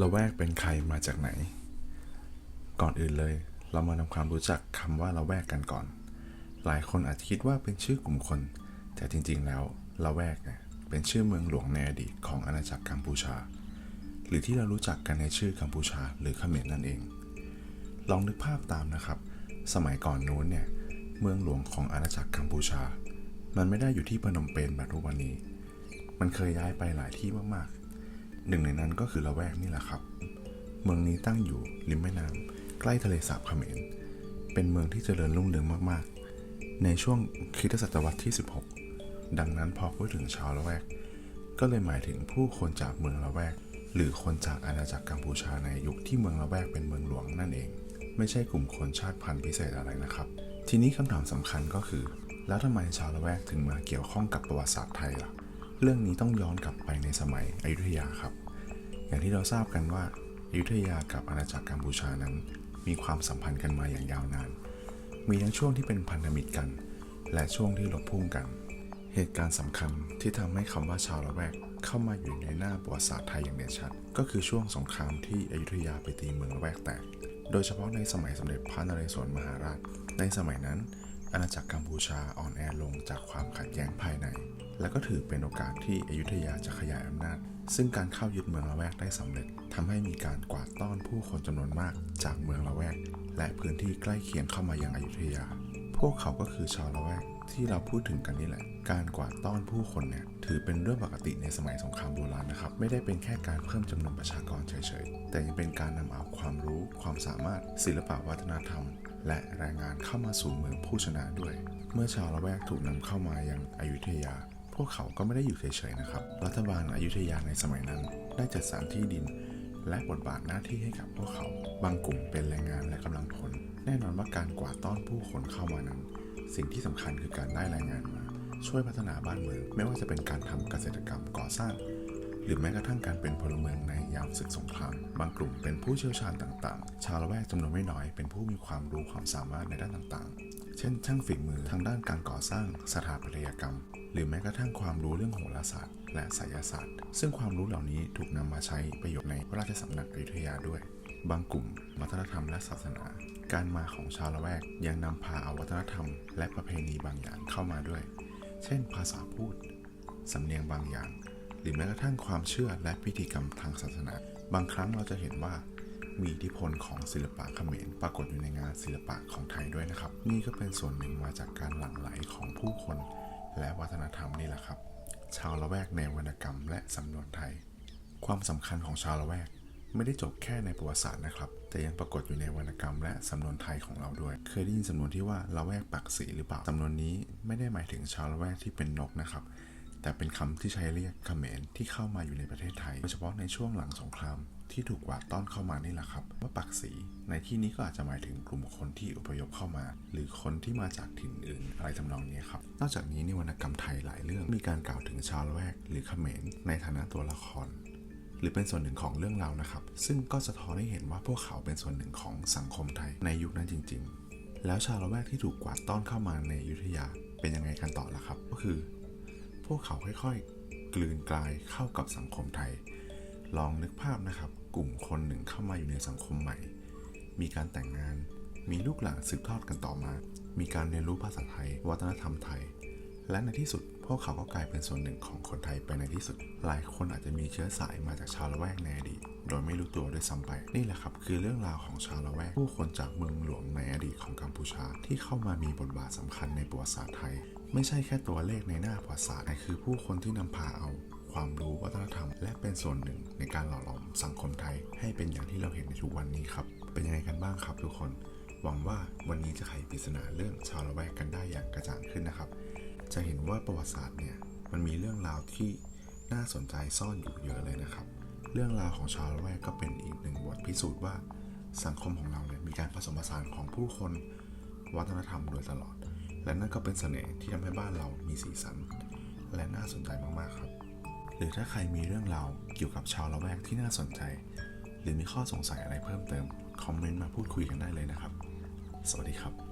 ละแวกเป็นใครมาจากไหน ก่อนอื่นเลย เรามาทำความรู้จักคำว่าละแวกกันก่อน หลายคนอาจจะคิดว่าเป็นชื่อกลุ่มคน แต่จริงๆแล้วละแวกเนี่ยเป็นชื่อเมืองหลวงในอดีตของอาณาจักรกัมพูชา หรือที่เรารู้จักกันในชื่อกัมพูชาหรือเขมรนั่นเอง ลองนึกภาพตามนะครับ สมัยก่อนนู้นเนี่ยเมืองหลวงของอาณาจักรกัมพูชา มันไม่ได้อยู่ที่พนมเปญแบบทุกวันนี้ มันเคยย้ายไปหลายที่มากๆ หนึ่งในนั้นก็คือละแวกนี่แหละครับ เมืองนี้ตั้งอยู่ริมแม่น้ำใกล้ทะเลสาบเขมร เป็นเมืองที่เจริญรุ่งเรืองมากๆ ในช่วงคริสตศตวรรษที่ 16 ดังนั้นพอพูดถึงชาวละแวก ก็เลยหมายถึงผู้คนจากเมืองละแวก หรือคนจากอาณาจักรกัมพูชาในยุคที่เมืองละแวกเป็นเมืองหลวงนั่นเอง ไม่ใช่กลุ่มคนชาติพันธุ์พิเศษอะไรนะครับ ทีนี้คำถามสำคัญก็คือ แล้วทำไมชาวละแวกถึงมาเกี่ยวข้องกับประวัติศาสตร์ไทยล่ะ เรื่องนี้ต้องย้อนกลับไปในสมัยอยุธยาครับ อย่างที่เราทราบกันว่าอยุธยากับอาณาจักรกัมพูชานั้น มีความสัมพันธ์กันมาอย่างยาวนาน มีทั้งช่วงที่เป็นพันธมิตรกัน และช่วงที่ลบพุ่งกัน เหตุการณ์สำคัญที่ทำให้คำว่าชาวละแวกเข้ามาอยู่ในหน้าประวัติศาสตร์ไทยอย่างเด่นชัด ก็คือช่วงสงครามที่อยุธยาไปตีเมืองละแวกแตก โดยเฉพาะในสมัยสมเด็จพระนเรศวรมหาราช ในสมัยนั้น อาณาจักรกัมพูชาอ่อนแอลงจากความขัดแย้งภายใน และก็ถือเป็นโอกาสที่อยุธยาจะขยายอำนาจ ซึ่งการเข้ายึดเมืองละแวกได้สำเร็จทำให้มีการกวาดต้อนผู้คนจำนวนมากจากเมืองละแวก และพื้นที่ใกล้เคียงเข้ามายังอยุธยา พวกเขาก็คือชาวละแวกที่เราพูดถึงกันนี่แหละ การกวาดต้อนผู้คนเนี่ยถือเป็นเรื่องปกติในสมัยสงครามโบราณนะครับ ไม่ได้เป็นแค่การเพิ่มจำนวนประชากรเฉยๆ แต่ยังเป็นการนำเอาความรู้ ความสามารถ ศิลปวัฒนธรรม และแรงงานเข้ามาสู่เมืองผู้ชนะด้วย เมื่อชาวละแวกถูกนำเข้ามายังอยุธยา พวกเขาก็ไม่ได้อยู่เฉยๆนะครับ รัฐบาลอยุธยาในสมัยนั้น ได้จัดสรรที่ดิน และบทบาทหน้าที่ให้กับพวกเขา บางกลุ่มเป็นแรงงานและกำลังพล แน่นอนว่าการกวาดต้อนผู้คนเข้ามานั้น สิ่งที่สำคัญคือการได้แรงงานมา ช่วยพัฒนาบ้านเมือง ไม่ว่าจะเป็นการทำเกษตรกรรมก่อสร้าง หรือแม้กระทั่งการเป็นพลเมืองในยามศึกสงคราม บางกลุ่มเป็นผู้เชี่ยวชาญต่างๆ ชาวละแวกจำนวนไม่น้อยเป็นผู้มีความรู้ความสามารถในด้านต่างๆ เช่น ช่างฝีมือทางด้านการก่อสร้าง สถาปัตยกรรม หรือแม้กระทั่งความรู้เรื่องโหราศาสตร์ และไสยศาสตร์ ซึ่งความรู้เหล่านี้ถูกนำมาใช้ประโยชน์ในพระราชสำนักอยุธยาด้วย บางกลุ่ม วัฒนธรรมและศาสนา การมาของชาวละแวกยังนำพาเอาวัฒนธรรม และประเพณีบางอย่างเข้ามาด้วย เช่น ภาษาพูดสำเนียงบางอย่าง หรือแม้กระทั่งความเชื่อและพิธีกรรมทางศาสนา บางครั้งเราจะเห็นว่ามีอิทธิพลของศิลปะเขมรปรากฏอยู่ในงานศิลปะของไทยด้วยนะครับ นี่ก็เป็นส่วนหนึ่งมาจากการหลั่งไหลของผู้คน และวัฒนธรรมนี่แหละครับ ชาวละแวกในวรรณกรรมและสำนวนไทย ความสำคัญของชาวละแวก ไม่ได้จบแค่ในประวัติศาสตร์นะครับ แต่ยังปรากฏอยู่ในวรรณกรรมและสำนวนไทยของเราด้วย เคยได้ยินสำนวนที่ว่าละแวกปักสีหรือเปล่าสำนวนนี้ไม่ได้หมายถึงชาวละแวกที่เป็นนกนะครับ แต่เป็นคำที่ใช้เรียกเขมรที่เข้ามาอยู่ในประเทศไทยโดยเฉพาะในช่วงหลังสงครามที่ถูกกวาดต้อนเข้ามานี่แหละครับ ว่าปักสีในที่นี้ก็อาจจะหมายถึงกลุ่มคนที่อพยพเข้ามา หรือคนที่มาจากถิ่นอื่น อะไรทำนองนี้ครับ นอกจากนี้ในวรรณกรรมไทยหลายเรื่องมีการกล่าวถึงชาวละแวก หรือเขมรในฐานะตัวละคร หรือเป็นส่วนหนึ่งของเรื่องราวนะครับ ซึ่งก็สะท้อนให้เห็นว่าพวกเขาเป็นส่วนหนึ่งของสังคมไทยในยุคนั้นจริง ๆ แล้วชาวละแวกที่ถูกกวาดต้อนเข้ามาในยุทธยาเป็นยังไงกันต่อล่ะครับ ก็คือ วกเขาค่อยๆ กลืนกลายเข้ากับสังคมไทย ลองนึกภาพนะครับ กลุ่มคนหนึ่งเข้ามาอยู่ในสังคมใหม่ มีการแต่งงาน มีลูกหลานสืบทอดกันต่อมา มีการเรียนรู้ภาษาไทย วัฒนธรรมไทย และในที่สุด พวกเขาก็กลายเป็นส่วนหนึ่งของคนไทยไปในที่สุด หลายคนอาจจะมีเชื้อสายมาจากชาวละแวกในอดีต โดยไม่รู้ตัวด้วยซ้ำไป นี่แหละครับคือเรื่องราวของชาวละแวกผู้คนจากเมืองหลวงในอดีตของกัมพูชา ที่เข้ามามีบทบาทสำคัญในประวัติศาสตร์ไทย ไม่ใช่แค่ตัวเลขในหน้าประวัติศาสตร์แต่คือผู้คนที่นำพาเอาความรู้วัฒนธรรม และเป็นส่วนหนึ่งในการหล่อหลอมสังคมไทย ให้เป็นอย่างที่เราเห็นในทุกวันนี้ครับ เป็นยังไงกันบ้างครับทุกคน หวังว่าวันนี้จะไขปริศนาเรื่องชาวละแวกกันได้อย่างกระจ่างขึ้นนะครับ จะเห็นว่าประวัติศาสตร์เนี่ยมันมีเรื่องราวที่น่าสนใจซ่อนอยู่เยอะเลยนะครับ เรื่องราวของชาวละแวกก็เป็นอีกหนึ่งบทพิสูจน์ว่าสังคมของเราเนี่ยมีการผสมผสานของผู้คนวัฒนธรรมโดยตลอด และนั่นก็เป็นเสน่ห์ที่ทำให้บ้านเรามีสีสัน และน่าสนใจมากๆครับ หรือถ้าใครมีเรื่องราวเกี่ยวกับชาวละแวกที่น่าสนใจ หรือมีข้อสงสัยอะไรเพิ่มเติมคอมเมนต์มาพูดคุยกันได้เลยนะครับ สวัสดีครับ